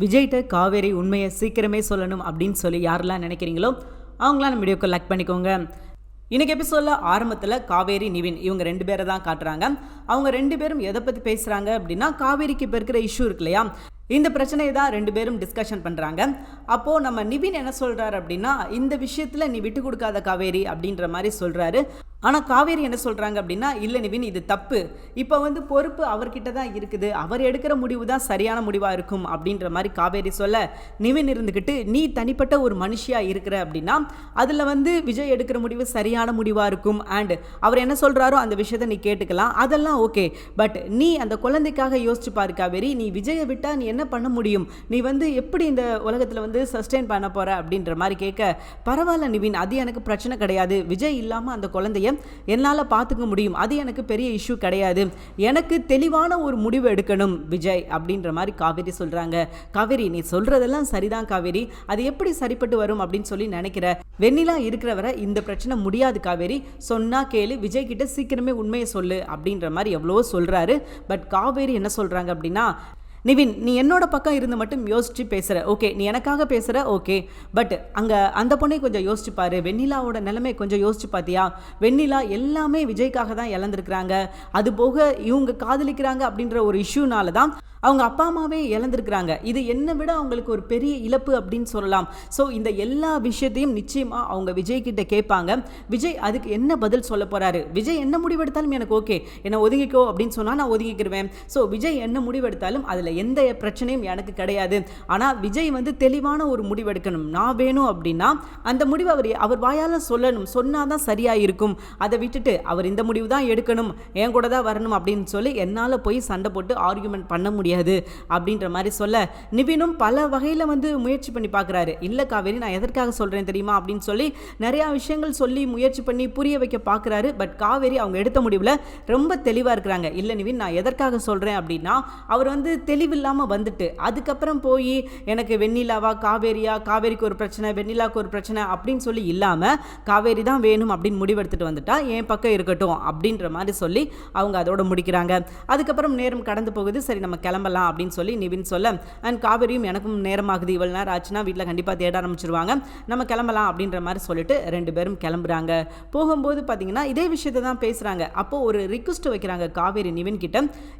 விஜய்கிட்ட காவேரி உண்மையை சீக்கிரமே சொல்லணும் அப்படின்னு சொல்லி யாரெல்லாம் நினைக்கிறீங்களோ அவங்களாம் நம்ம வீடியோக்கு லைக் பண்ணிக்கோங்க. இன்றைக்கி எபிசோடில் ஆரம்பத்தில் காவேரி நிவின் இவங்க ரெண்டு பேரை தான் காட்டுறாங்க. அவங்க ரெண்டு பேரும் எதை பற்றி பேசுகிறாங்க அப்படின்னா காவேரிக்கு இப்போ இருக்கிற இஷ்யூ இருக்கு இல்லையா? இந்த பிரச்சனையை தான் ரெண்டு பேரும் டிஸ்கஷன் பண்ணுறாங்க அப்போது நம்ம நிவின் என்ன சொல்கிறாரு அப்படின்னா இந்த விஷயத்தில் நீ விட்டு கொடுக்காத காவேரி அப்படின்ற மாதிரி சொல்கிறாரு ஆனால் காவேரி என்ன சொல்கிறாங்க அப்படின்னா இல்லை நிவின் இது தப்பு. இப்போ வந்து பொறுப்பு அவர்கிட்ட தான் இருக்குது. அவர் எடுக்கிற முடிவு தான் சரியான முடிவாக இருக்கும். அப்படின்ற மாதிரி காவேரி சொல்ல நிவின் இருந்துக்கிட்டு நீ தனிப்பட்ட ஒரு மனுஷியாக இருக்கிற அப்படின்னா அதில் வந்து விஜய் எடுக்கிற முடிவு சரியான முடிவாக இருக்கும். அண்ட் அவர் என்ன சொல்கிறாரோ அந்த விஷயத்தை நீ கேட்டுக்கலாம். அதெல்லாம் ஓகே. பட் நீ அந்த குழந்தைக்காக யோசிச்சு பாரு காவேரி. நீ விஜயை விட்டால் நீ என்ன பண்ண முடியும்? நீ வந்து எப்படி இந்த உலகத்தில் வந்து சஸ்டெயின் பண்ண போகிற அப்படின்ற மாதிரி கேட்க பரவாயில்ல நிவின். அது எனக்கு பிரச்சனை கிடையாது. விஜய் இல்லாமல் அந்த குழந்தைய என்னால் பார்த்துக்க முடியும். அது எனக்கு பெரிய இஷ்யூ கிடையாது. எனக்கு தெளிவான ஒரு முடிவு எடுக்கணும் விஜய் அப்படின்ற மாதிரி காவேரி சொல்கிறாங்க காவேரி நீ சொல்கிறதெல்லாம் சரிதான் காவேரி. அது எப்படி சரிப்பட்டு வரும் அப்படின்னு சொல்லி நினைக்கிற? வெண்ணிலா இருக்கிறவரை இந்த பிரச்சனை முடியாது காவேரி. சொன்னால் கேளு விஜய் கிட்ட சீக்கிரமே உண்மையை சொல்லு அப்படின்ற மாதிரி எவ்வளவோ சொல்கிறாரு பட் காவேரி என்ன சொல்கிறாங்க அப்படின்னா நிவின் நீ என்னோட பக்கம் இருந்து மட்டும் யோசிச்சு பேசுகிற ஓகே நீ எனக்காக பேசுகிற ஓகே. பட் அங்கே அந்த பொண்ணை கொஞ்சம் யோசிச்சு பாரு. வெண்ணிலாவோட நிலைமை கொஞ்சம் யோசிச்சு பார்த்தியா வெண்ணிலா எல்லாமே விஜய்க்காக தான் இழந்திருக்கிறாங்க. அது போக இவங்க காதலிக்கிறாங்க அப்படின்ற ஒரு இஷ்யூனால தான் அவங்க அப்பா அம்மாவே இழந்திருக்கிறாங்க. இது என்னை விட அவங்களுக்கு ஒரு பெரிய இழப்பு அப்படின்னு சொல்லலாம். ஸோ இந்த எல்லா விஷயத்தையும் நிச்சயமாக அவங்க விஜய் கிட்ட கேட்பாங்க. விஜய் அதுக்கு என்ன பதில் சொல்ல போகிறாரு விஜய் என்ன முடிவெடுத்தாலும் எனக்கு ஓகே. என்னை ஒதுங்கிக்கோ அப்படின்னு சொன்னால் நான் ஒதுங்கிக்கிருவேன். ஸோ விஜய் என்ன முடிவெடுத்தாலும் அதில் எந்த பிரச்சனையும் எனக்கு கிடையாது. ஆனால் விஜய் வந்து தெளிவான ஒரு முடிவெடுக்கணும். நான் வேணும் அப்படின்னா அந்த முடிவு அவர் அவர் வாயால் சொல்லணும். சொன்னால் தான் சரியாக இருக்கும். அதை விட்டுட்டு அவர் இந்த முடிவு தான் எடுக்கணும். என் கூட தான் வரணும் அப்படின்னு சொல்லி என்னால் போய் சண்டை போட்டு ஆர்கியூமெண்ட் பண்ண முடியாது அப்படின்ற மாதிரி சொல்ல நிவினும் பல வகையில் வந்து முயற்சி பண்ணி பார்க்குறாரு இல்லை காவேரி நான் எதற்காக சொல்கிறேன் தெரியுமா அப்படின்னு சொல்லி நிறையா விஷயங்கள் சொல்லி முயற்சி பண்ணி புரிய வைக்க பார்க்குறாரு பட் காவேரி அவங்க எடுத்த முடிவில் ரொம்ப தெளிவாக இருக்கிறாங்க. இல்லை நிவின் நான் எதற்காக சொல்கிறேன் அப்படின்னா அவர் வந்து தெளிவில்லாமல் வந்துட்டு அதுக்கப்புறம் போய் எனக்கு வெண்ணிலாவா காவேரியா காவேரிக்கு ஒரு பிரச்சனை வெண்ணிலாவுக்கு ஒரு பிரச்சனை அப்படின்னு சொல்லி இல்லாமல் காவேரி தான் வேணும் அப்படின்னு முடிவெடுத்துட்டு வந்துட்டா என் பக்கம் இருக்கட்டும் அப்படின்ற மாதிரி சொல்லி அவங்க அதோட முடிக்கிறாங்க. அதுக்கப்புறம் நேரம் கடந்து போகுது. சரி நம்ம கிளம்பலாம் அப்படின்னு சொல்லி நிவின் சொல்ல அண்ட் காவேரியும் எனக்கும் நேரம் ஆகுது இவ்வளோ நேரம் ஆச்சுன்னா வீட்டில் கண்டிப்பாக தேட ஆரம்பிச்சிருவாங்க. நம்ம கிளம்பலாம் அப்படின்ற மாதிரி சொல்லிட்டு ரெண்டு பேரும் கிளம்புறாங்க. போகும்போது பார்த்தீங்கன்னா இதே விஷயத்தை தான் பேசுகிறாங்க அப்போது ஒரு ரிக்வஸ்ட் வைக்கிறாங்க காவேரி நிவின் கிட்ட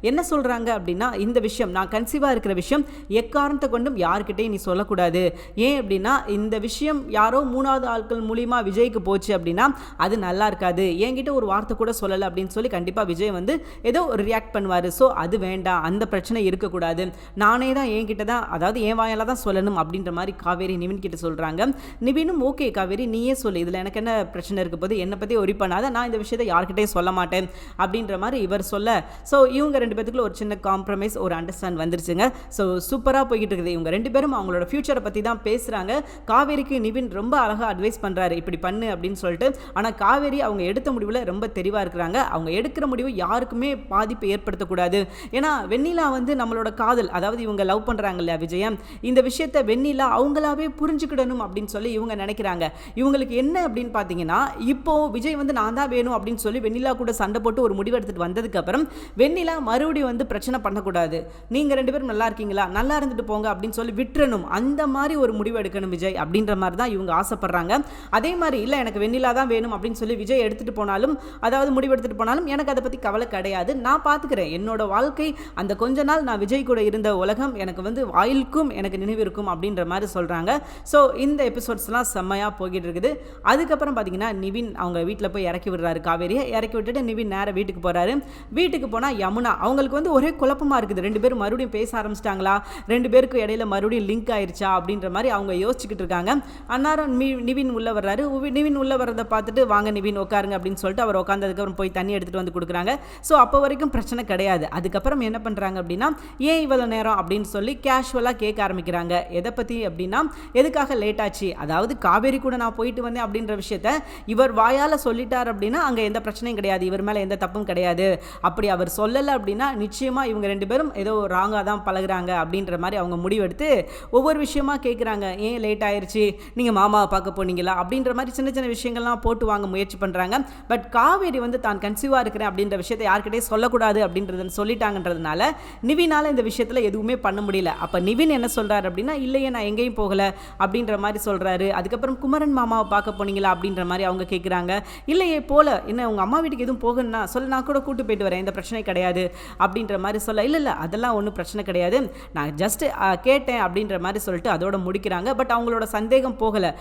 என்ன சொல்கிறாங்க அப்படின்னா இந்த விஷயம் நான் கன்சீவாக இருக்கிற விஷயம் எக்காரணத்தை கொண்டும் யார்கிட்டையும் நீ சொல்லக்கூடாது. ஏன் அப்படின்னா இந்த விஷயம் யாரோ மூணாவது ஆட்கள் மூலிமா விஜய்க்கு போச்சு அப்படின்னா அது நல்லா இருக்காது. என்கிட்ட ஒரு வார்த்தை கூட சொல்லலை அப்படின்னு சொல்லி கண்டிப்பாக விஜய் வந்து ஏதோ ஒரு ரியாக்ட் பண்ணுவார். ஸோ அது வேண்டாம். அந்த பிரச்சனை இருக்கக்கூடாது. நானே தான் என்கிட்ட தான் அதாவது என் வாயால் தான் சொல்லணும் அப்படின்ற மாதிரி காவேரி நிவின் கிட்ட சொல்கிறாங்க நிவினும் ஓகே காவேரி நீயே சொல்லு. இதில் எனக்கு என்ன பிரச்சனை இருக்க போது என்னை பற்றி ஒரி பண்ணாத. நான் இந்த விஷயத்தை யார்கிட்டையும் சொல்ல மாட்டேன். அப்படின்ற மாதிரி இவர் சொல்ல. ஸோ இவங்க ரெண்டு பேத்துக்குள்ள ஒரு சின்ன காம்ப்ரமைஸ் ஒரு அண்டர்ஸ்டாண்ட் வந்துருச்சுங்க. ஸோ சூப்பராக போய்கிட்டு இருக்குது இவங்க ரெண்டு பேரும் அவங்களோட ஃப்யூச்சரை பற்றி தான் பேசுகிறாங்க காவேரிக்கு நிவின் ரொம்ப அழகாக அட்வைஸ் பண்ணுறாரு இப்படி பண்ணு அப்படின்னு சொல்லிட்டு. ஆனால் காவேரி அவங்க எடுத்த முடிவில் ரொம்ப தெளிவாக இருக்கிறாங்க. அவங்க எடுக்கிற முடிவு யாருக்குமே பாதிப்பு ஏற்படுத்தக்கூடாது. ஏன்னா வெண்ணிலா வந்து நம்மளோட காதல். அதாவது இவங்க லவ் பண்ணுறாங்க இல்லையா விஜயம் இந்த விஷயத்தை வெண்ணிலா அவங்களாவே புரிஞ்சுக்கிடணும் அப்படின்னு சொல்லி இவங்க நினைக்கிறாங்க. இவங்களுக்கு என்ன அப்படின்னு பார்த்தீங்கன்னா இப்போது விஜய் வந்து நான் தான் வேணும் அப்படின்னு சொல்லி வெண்ணிலா கூட சண்டை போட்டு ஒரு முடிவு எடுத்துகிட்டு வந்ததுக்கப்புறம் வெண்ணிலா மறுபடியும் வந்து பிரச்சனை பண்ணக்கூடாது. நீங்கள் ரெண்டு பேரும் நல்லா இருக்கீங்களா? நல்லா இருந்துட்டு போங்க அப்படின்னு சொல்லி விட்டுறணும். அந்த மாதிரி ஒரு முடிவு எடுக்கணும் விஜய் அப்படின்ற மாதிரி தான் இவங்க ஆசைப்படுறாங்க. அதே மாதிரி இல்லை எனக்கு வெண்ணிலா தான் வேணும் அப்படின்னு சொல்லி விஜய் எடுத்துகிட்டு போனாலும் அதாவது முடிவு எடுத்துகிட்டு போனாலும் எனக்கு அதை பற்றி கவலை கிடையாது. நான் பார்த்துக்கிறேன் என்னோட வாழ்க்கை அந்த கொஞ்ச நாள் நான் விஜய் கூட இருந்த உலகம் எனக்கு வந்து வாயிலுக்கும் எனக்கு நினைவு இருக்கும் அப்படின்ற மாதிரி சொல்கிறாங்க ஸோ இந்த எபிசோட்ஸ்லாம் செம்மையாக போய்கிட்டு இருக்குது. அதுக்கப்புறம் பார்த்தீங்கன்னா நிவின் அவங்க வீட்டில் போய் இறக்கி விடுறாரு. காவேரியை இறக்கி விட்டுட்டு நிவின் நேராக வீட்டுக்கு போகிறாரு வீட்டுக்கு போனால் யமுனா. அவங்களுக்கு வந்து ஒரே குழப்பமாக இருக்குது. ரெண்டு பேரும் மறுபடியும் பேச ஆரம்பிச்சிட்டாங்களா? ரெண்டு பேருக்கு இடையில மறுபடியும் லிங்க் ஆயிருச்சா? அப்படின்ற மாதிரி அவங்க யோசிச்சுக்கிட்டு இருக்காங்க. அன்னாரம் மீ நிவின் உள்ளே வர்றாரு. நிவின் உள்ளே வர்றதை பார்த்துட்டு வாங்க நிவின் உட்காருங்க அப்படின்னு சொல்லிட்டு அவர் உட்காந்ததுக்கப்புறம் போய் தண்ணி எடுத்துகிட்டு வந்து கொடுக்குறாங்க. ஸோ அப்போ வரைக்கும் பிரச்சனை கிடையாது. அதுக்கப்புறம் என்ன பண்ணுறாங்க அப்படின்னா ஏன் இவ்வளோ நேரம்? அப்படின்னு சொல்லி கேஷுவலாக கேட்க ஆரம்பிக்கிறாங்க. எதை பற்றி அப்படின்னா எதுக்காக லேட் ஆச்சு? அதாவது காவேரி கூட நான் போயிட்டு வந்தேன் அப்படின்ற விஷயத்த இவர் வாயால் சொல்லிட்டார் அப்படின்னா அங்கே எந்த பிரச்சனையும் கிடையாது. இவர் மேலே எந்த தப்பும் கிடையாது. அப்படி அவர் சொல்லலை அப்படின்னா நிச்சயமாக இவங்க ரெண்டு பேரும் ஏதோ ஒரு ஸ்ட்ராங்காக தான் பழகுறாங்க அப்படின்ற மாதிரி அவங்க முடிவெடுத்து ஒவ்வொரு விஷயமா கேட்குறாங்க ஏன் லேட் ஆயிடுச்சு நீங்கள் மாமாவை பார்க்க போனீங்களா? அப்படின்ற மாதிரி சின்ன சின்ன விஷயங்கள்லாம் போட்டு வாங்க முயற்சி பண்ணுறாங்க பட் காவேரி வந்து தான் கன்சீவாக இருக்கிறேன் அப்படின்ற விஷயத்தை யார்கிட்டயும் சொல்லக்கூடாது அப்படின்றத சொல்லிட்டாங்கன்றதுனால நிவினால் இந்த விஷயத்தில் எதுவுமே பண்ண முடியல. அப்போ நிவின் என்ன சொல்கிறாரு அப்படின்னா இல்லையே நான் எங்கேயும் போகலை அப்படின்ற மாதிரி சொல்கிறாரு அதுக்கப்புறம் குமரன் மாமாவை பார்க்க போனீங்களா அப்படின்ற மாதிரி அவங்க கேட்குறாங்க இல்லையே போல. என்ன உங்கள் அம்மா வீட்டுக்கு எதுவும் போகணும்னா சொல்ல நான் கூட கூட்டு போயிட்டு வரேன். இந்த பிரச்சனை கிடையாது அப்படின்ற மாதிரி சொல்ல இல்லை இல்லை அதெல்லாம் ஒன்றும் பிரச்சனை கிடையாது. நான் ஜஸ்ட் கேட்டேன் அப்படின்ற மாதிரி சொல்லிட்டு அதோட முடிக்கிறாங்க. பட் அவங்களோட சந்தேகம் போகலை.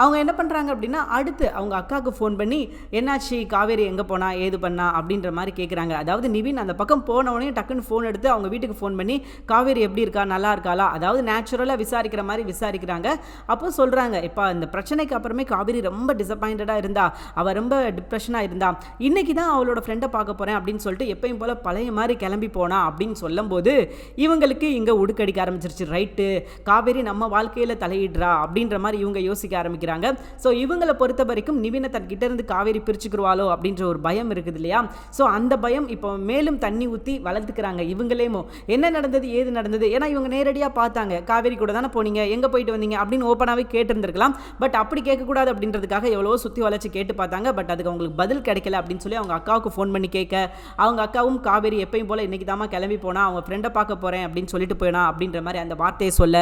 அவங்க என்ன பண்ணுறாங்க அப்படின்னா அடுத்து அவங்க அக்காவுக்கு ஃபோன் பண்ணி என்னாச்சு காவேரி எங்கே போனா ஏது பண்ணா? அப்படின்ற மாதிரி கேட்குறாங்க அதாவது நிவின் அந்த பக்கம் போனவொடனே டக்குன்னு ஃபோன் எடுத்து அவங்க வீட்டுக்கு ஃபோன் பண்ணி காவேரி எப்படி இருக்கா? நல்லா இருக்காளா? அதாவது நேச்சுரலாக விசாரிக்கிற மாதிரி விசாரிக்கிறாங்க. அப்போ சொல்கிறாங்க இப்போ இந்த பிரச்சனைக்கு அப்புறமே காவேரி ரொம்ப டிசப்பாயிண்டடாக இருந்தா அவள் ரொம்ப டிப்ரெஷனாக இருந்தா இன்னைக்கு தான் அவளோட ஃப்ரெண்டை பார்க்க போகிறேன் அப்படின்னு சொல்லிட்டு எப்பயும் போல் பழைய மாதிரி கிளம்பி போனா அப்படின்னு சொல்லும்போது இவங்களுக்கு இங்கே உடுக்கடிக்க ஆரம்பிச்சிருச்சு ரைட்டு காவேரி நம்ம வாழ்க்கையில் தலையிடுறா அப்படின்ற மாதிரி இவங்க யோசிக்க ஆரம்பிக்கிறாங்க. ஸோ இவங்களை பொறுத்த வரைக்கும் நிவினை தன்கிட்ட இருந்து காவேரி பிரிச்சுக்கிருவாளோ அப்படின்ற ஒரு பயம் இருக்குது இல்லையா? ஸோ அந்த பயம் இப்போ மேலும் தண்ணி ஊற்றி வளர்த்துக்கிறாங்க இவங்களேமோ. என்ன நடந்தது ஏது நடந்தது? ஏன்னா இவங்க நேரடியாக பார்த்தாங்க. காவேரி கூட தானே போனீங்க எங்கே போயிட்டு வந்தீங்க அப்படின்னு ஓப்பனாகவே கேட்டிருந்திருக்கலாம். பட் அப்படி கேட்கக்கூடாது அப்படின்றதுக்காக எவ்வளோ சுற்றி வளைச்சு கேட்டு பார்த்தாங்க. பட் அதுக்கு அவங்களுக்கு பதில் கிடைக்கல அப்படின்னு சொல்லி அவங்க அக்காவுக்கு ஃபோன் பண்ணி கேட்க அவங்க அக்காவும் காவேரி எப்பயும் போல் இன்றைக்கி தாமா கிளம்பி போனா அவங்க ஃப்ரெண்டை பார்க்க போகிறேன் அப்படின்னு சொல்லிட்டு போயினா அப்படின்ற மாதிரி அந்த வார்த்தையை சொல்ல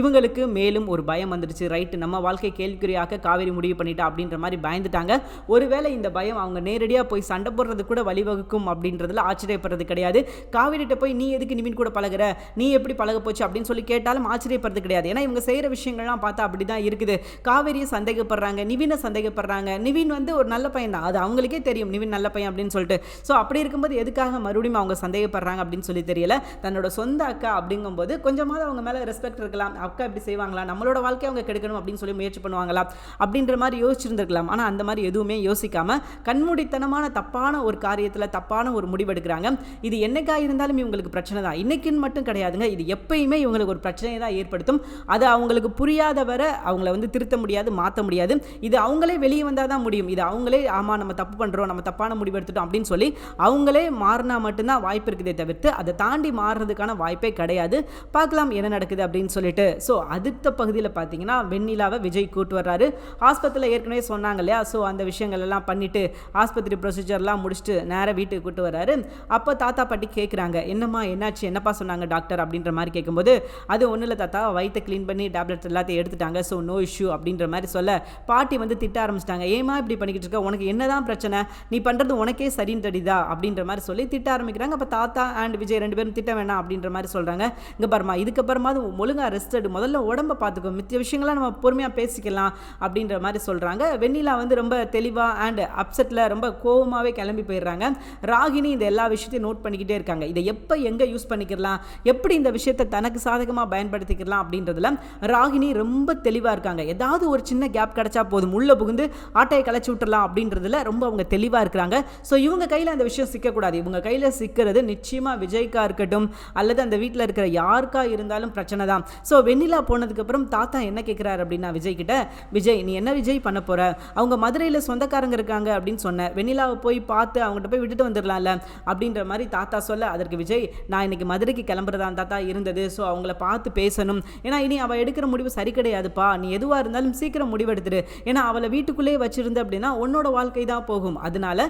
இவங்களுக்கு மேலும் ஒரு பயம் வந்துடுச்சு. ரைட்டு நம்ம வாழ்க்கை கேள்வி கேள்விக்குறியாக்க காவேரி முடிவு பண்ணிட்டா அப்படின்ற மாதிரி பயந்துட்டாங்க. ஒருவேளை இந்த பயம் அவங்க நேரடியாக போய் சண்டை போடுறது கூட வழிவகுக்கும் அப்படின்றதுல ஆச்சரியப்படுறது கிடையாது. காவேரிட்ட போய் நீ எதுக்கு நிமின் கூட பழகுற? நீ எப்படி பழக போச்சு அப்படின்னு சொல்லி கேட்டாலும் ஆச்சரியப்படுறது கிடையாது. ஏன்னா இவங்க செய்கிற விஷயங்கள்லாம் பார்த்தா அப்படி தான் இருக்குது. காவேரியை சந்தேகப்படுறாங்க நிவினை சந்தேகப்படுறாங்க. நிவின் வந்து ஒரு நல்ல பையன் தான். அது அவங்களுக்கே தெரியும். நிவின் நல்ல பையன் அப்படின்னு சொல்லிட்டு. ஸோ அப்படி இருக்கும்போது எதுக்காக மறுபடியும் அவங்க சந்தேகப்படுறாங்க அப்படின்னு சொல்லி தெரியல. தன்னோட சொந்த அக்கா அப்படிங்கும்போது கொஞ்சமாவது அவங்க மேலே ரெஸ்பெக்ட் இருக்கலாம். அக்கா இப்படி செய்வாங்களா? நம்மளோட வாழ்க்கையை அவங்க கெடுக்கணும் அப்படின்னு சொல்லி முயற்சி பண்ணுவாங்களா? அப்படின்ற மாதிரி யோசிச்சிருந்திருக்கலாம். ஆனால் அந்த மாதிரி எதுவுமே யோசிக்காம கண்மூடித்தனமான தப்பான ஒரு காரியத்தில் தப்பான ஒரு முடிவெடுக்கிறாங்க. இது என்னைக்கா இருந்தாலும் இவங்களுக்கு பிரச்சனை தான். இன்னைக்குன்னு மட்டும் கிடையாதுங்க. இது எப்பயுமே இவங்களுக்கு ஒரு பிரச்சனையை தான் ஏற்படுத்தும். அது அவங்களுக்கு புரியாத வர அவங்கள வந்து திருத்த முடியாது மாற்ற முடியாது. இது அவங்களே வெளியே வந்தால் தான் முடியும். இது அவங்களே ஆமாம் நம்ம தப்பு பண்ணுறோம் நம்ம தப்பான முடிவு எடுத்துட்டோம் அப்படின்னு சொல்லி அவங்களே மாறினா மட்டும்தான் வாய்ப்பு இருக்குதே தவிர்த்து அதை தாண்டி மாறுறதுக்கான வாய்ப்பே கிடையாது. பார்க்கலாம் என்ன நடக்குது அப்படின்னு சொல்லிட்டு. ஸோ அடுத்த பகுதியில் பார்த்தீங்கன்னா வெண்ணிலாவை விஜய் கூட்டு வர்றாரு. ஆஸ்பத்திரியில் ஏற்கனவே சொன்னாங்க இல்லையா? ஸோ அந்த விஷயங்கள் எல்லாம் பண்ணிவிட்டு ஆஸ்பத்திரி ப்ரொசீஜர்லாம் முடிச்சுட்டு நேராக வீட்டுக்கு கூட்டு வர்றாரு. அப்போ தாத்தா பாட்டி கேட்குறாங்க என்னம்மா என்னாச்சு? என்னப்பா சொன்னாங்க டாக்டர் அப்படின்ற மாதிரி கேட்கும்போது அது ஒன்றும் இல்லை தாத்தா வயிற்றை க்ளீன் பண்ணி டேப்லெட்ஸ் எல்லாத்தையும் எடுத்துட்டாங்க. ஸோ நோ இஷ்யூ அப்படின்ற மாதிரி சொல்ல பாட்டி வந்து திட்ட ஆரம்பிச்சிட்டாங்க. ஏமா இப்படி பண்ணிக்கிட்டு இருக்க? உனக்கு என்னதான் பிரச்சனை? நீ பண்ணுறது உனக்கே சரின்னு தடிதா அப்படின்ற மாதிரி சொல்லி திட்ட ஆரம்பிக்கிறாங்க. அப்போ தாத்தா அண்ட் விஜய் ரெண்டு பேரும் திட்ட வேணாம் அப்படின்ற மாதிரி சொல்கிறாங்க இங்கே பாருமா இதுக்கப்புறமா அது ஒழுங்காக ரெஸ்ட் எடு. முதல்ல உடம்ப பார்த்துக்கோ மித்த விஷயங்கள்லாம் நம்ம பொறுமையாக பேசிக்கலாம். அப்படின்ற மாதிரி சொல்கிறாங்க வெண்ணிலா வந்து ரொம்ப தெளிவாக அண்ட் அப்செட்டில் ரொம்ப கோவமாகவே கிளம்பி போயிடுறாங்க. ராகினி இந்த எல்லா விஷயத்தையும் நோட் பண்ணிக்கிட்டே இருக்காங்க. இதை எப்போ எங்கே யூஸ் பண்ணிக்கலாம் எப்படி இந்த விஷயத்தை தனக்கு சாதகமாக பயன்படுத்திக்கலாம் அப்படின்றதுல ராகினி ரொம்ப தெளிவாக இருக்காங்க. ஏதாவது ஒரு சின்ன கேப் கிடைச்சா போதும். உள்ளே புகுந்து ஆட்டையை கலைச்சி விட்டுறலாம் அப்படின்றதுல ரொம்ப அவங்க தெளிவாக இருக்கிறாங்க. ஸோ இவங்க கையில் அந்த விஷயம் சிக்கக்கூடாது. இவங்க கையில் சிக்கிறது நிச்சயமாக விஜய்க்கா இருக்கட்டும் அல்லது அந்த வீட்டில் இருக்கிற யாருக்கா இருந்தாலும் பிரச்சனை தான் ஸோ வெண்ணிலா போனதுக்கப்புறம் தாத்தா என்ன கேட்குறாரு அப்படின்னா விஜய் கிட்ட விஜய் நீ என்ன விஜய் பண்ண போகிற அவங்க மதுரையில் சொந்தக்காரங்க இருக்காங்க அப்படின்னு சொன்னேன் வெண்ணிலாவை போய் பார்த்து அவங்ககிட்ட போய் விட்டுட்டு வந்துடலாம்ல அப்படின்ற மாதிரி தாத்தா சொல்ல அதற்கு விஜய் நான் இன்னைக்கு மதுரைக்கு கிளம்புறதான் தாத்தா இருந்தது. ஸோ அவங்கள பார்த்து பேசணும். ஏன்னா இனி அவள் எடுக்கிற முடிவு சரி கிடையாதுப்பா. நீ எதுவாக இருந்தாலும் சீக்கிரம் முடிவெடுத்துரு ஏன்னா அவளை வீட்டுக்குள்ளேயே வச்சிருந்த அப்படின்னா உன்னோட வாழ்க்கை தான் போகும். அதனால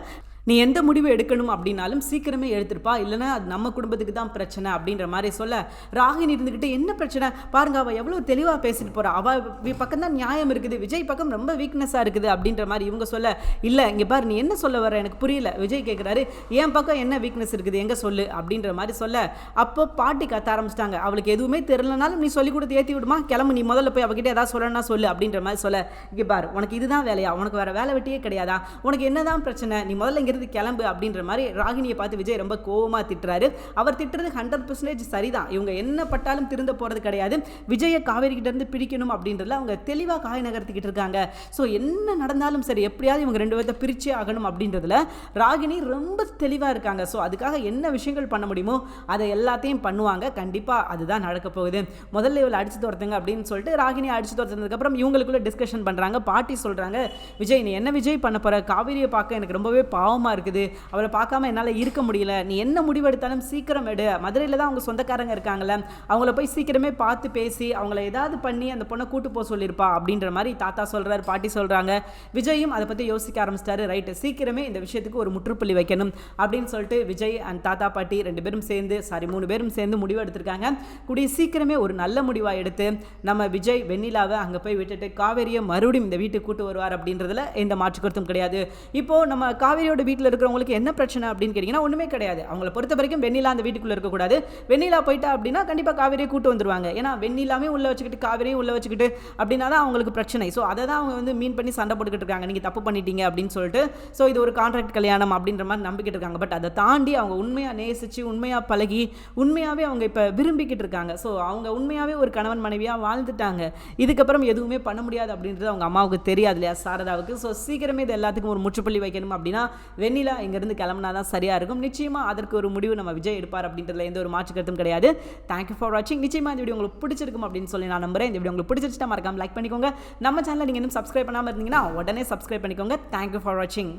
நீ எந்த முடிவு எடுக்கணும் அப்படின்னாலும் சீக்கிரமே எடுத்துருப்பா. இல்லைன்னா அது நம்ம குடும்பத்துக்கு தான் பிரச்சனை அப்படின்ற மாதிரி சொல்ல ராகினி இருந்துக்கிட்டு என்ன பிரச்சனை? பாருங்க அவள் எவ்வளோ தெளிவாக பேசிட்டு போகிறா அவள் பக்கம் தான் நியாயம் இருக்குது. விஜய் பக்கம் ரொம்ப வீக்னஸாக இருக்குது அப்படின்ற மாதிரி இவங்க சொல்ல இல்லை இங்கே பாரு நீ என்ன சொல்ல வர எனக்கு புரியல. விஜய் கேட்குறாரு என் பக்கம் என்ன வீக்னஸ் இருக்குது? எங்கே சொல்லு? அப்படின்ற மாதிரி சொல்ல அப்போ பாட்டி கத்த ஆரம்பிச்சிட்டாங்க. அவளுக்கு எதுவுமே தெரிலனாலும் நீ சொல்லி கொடுத்து ஏற்றி விடுமா? கிளம்பு நீ முதல்ல போய் அவகிட்ட ஏதாவது சொல்லணும்னா சொல்லு அப்படின்ற மாதிரி சொல்ல இங்கே பாரு உனக்கு இதுதான் வேலையா? உனக்கு வேறு வேலை வெட்டியே கிடையாதா? உனக்கு என்னதான் பிரச்சனை? நீ முதல்ல இங்கிருந்து கிளம்பு அப்படின்ற மாதிரி ராகினியை பார்த்து விஜய் ரொம்ப கோவமாக திட்டுறாரு. அவர் திட்டுறது ஹண்ட்ரட் பர்சன்டேஜ் சரிதான். இவங்க என்ன பட்டாலும் திருந்த போறது கிடையாது. விஜயை காவேரி கிட்டேருந்து இருந்து பிரிக்கணும் அப்படின்றதுல அவங்க தெளிவாக காய் நகர்த்திக்கிட்டு இருக்காங்க. ஸோ என்ன நடந்தாலும் சரி எப்படியாவது இவங்க ரெண்டு பேர்த்த பிரிச்சே ஆகணும் அப்படின்றதுல ராகினி ரொம்ப தெளிவாக இருக்காங்க. ஸோ அதுக்காக என்ன விஷயங்கள் பண்ண முடியுமோ அதை எல்லாத்தையும் பண்ணுவாங்க. கண்டிப்பாக அதுதான் நடக்க போகுது. முதல்ல இவளை அடிச்சு துரத்துங்க அப்படின்னு சொல்லிட்டு ராகினி அடிச்சு துரத்துனதுக்கப்புறம் இவங்களுக்குள்ள டிஸ்கஷன் பண்ணுறாங்க பாட்டி சொல்கிறாங்க விஜய் நீ என்ன விஜய் பண்ண போகிற காவேரியை பார்க்க எனக்கு ரொம்பவே பாவம் பாவமாக இருக்குது. அவளை பார்க்காம என்னால் இருக்க முடியல. நீ என்ன முடிவெடுத்தாலும் சீக்கிரம் எடு. மதுரையில் தான் அவங்க சொந்தக்காரங்க இருக்காங்கள அவங்கள போய் சீக்கிரமே பார்த்து பேசி அவங்கள ஏதாவது பண்ணி அந்த பொண்ணை கூட்டு போக சொல்லியிருப்பா அப்படின்ற மாதிரி தாத்தா சொல்கிறார் பாட்டி சொல்கிறாங்க விஜயும் அதை பற்றி யோசிக்க ஆரம்பிச்சிட்டாரு. ரைட்டு சீக்கிரமே இந்த விஷயத்துக்கு ஒரு முற்றுப்புள்ளி வைக்கணும் அப்படின்னு சொல்லிட்டு விஜய் அண்ட் தாத்தா பாட்டி ரெண்டு பேரும் சேர்ந்து சாரி மூணு பேரும் சேர்ந்து முடிவு எடுத்திருக்காங்க. கூடிய சீக்கிரமே ஒரு நல்ல முடிவாக எடுத்து நம்ம விஜய் வெண்ணிலாவை அங்கே போய் விட்டுட்டு காவேரியை மறுபடியும் இந்த வீட்டுக்கு கூட்டு வருவார் அப்படின்றதுல எந்த மாற்று கருத்தும் கிடையாது. இப்போ நம்ம காவேரியோட வீட்டில் இருக்கிறவங்களுக்கு என்ன பிரச்சனை அப்படின்னு கேட்டிங்கன்னா ஒன்றுமே கிடையாது. அவங்கள பொறுத்த வரைக்கும் வெண்ணிலா அந்த வீட்டுக்குள்ளே இருக்கக்கூடாது வெண்ணிலா போயிட்டா அப்படின்னா கண்டிப்பாக காவேரியை கூட்டு வந்துருவாங்க. ஏன்னா வெண்ணிலாமே உள்ளே வச்சுக்கிட்டு காவேரியும் உள்ளே வச்சுக்கிட்டு அப்படின்னா தான் அவங்களுக்கு பிரச்சனை. ஸோ அதை தான் அவங்க வந்து மீன் பண்ணி சண்டை போட்டுக்கிட்டு இருக்காங்க. நீங்கள் தப்பு பண்ணிட்டீங்க அப்படின்னு சொல்லிட்டு ஸோ இது ஒரு கான்ட்ராக்ட் கல்யாணம் அப்படின்ற மாதிரி நம்பிக்கிட்டு இருக்காங்க. பட் அதை தாண்டி அவங்க உண்மையாக நேசித்து உண்மையாக பழகி உண்மையாகவே அவங்க இப்போ விரும்பிக்கிட்டு இருக்காங்க. ஸோ அவங்க உண்மையாகவே ஒரு கணவன் மனைவியாக வாழ்ந்துட்டாங்க. இதுக்கப்புறம் எதுவுமே பண்ண முடியாது அப்படின்றது அவங்க அம்மாவுக்கு தெரியாது இல்லையா சாரதாவுக்கு? ஸோ சீக்கிரமே இது எல்லாத்துக்கும் ஒரு முற்றுப்புள்ளி வைக்கணும் அப்படின்னா வெண்ணிலா இங்கேருந்து கிளம்புனா தான் சரியாக இருக்கும். நிச்சயமாக அதற்கு ஒரு முடிவு நம்ம விஜய் எடுப்பார் அப்படின்றதுல எந்த ஒரு மாற்று கருத்தும் கிடையாது. தேங்க்யூ ஃபார் வாட்சிங் நிச்சயமாக இந்த வீடியோ உங்களுக்கு பிடிச்சிருக்கும் அப்படின்னு சொல்லி நான் நம்புறேன். இந்த வீடியோ உங்களுக்கு பிடிச்சிருச்சுட்டா மறக்காம லைக் பண்ணிக்கோங்க. நம்ம சேனலில் நீங்கள் இன்னும் சப்ஸ்கிரைப் பண்ணாமல் இருந்தீங்கன்னா உடனே சப்ஸ்கிரைப் பண்ணிக்கோங்க. தேங்க்யூ ஃபார் வாட்சிங்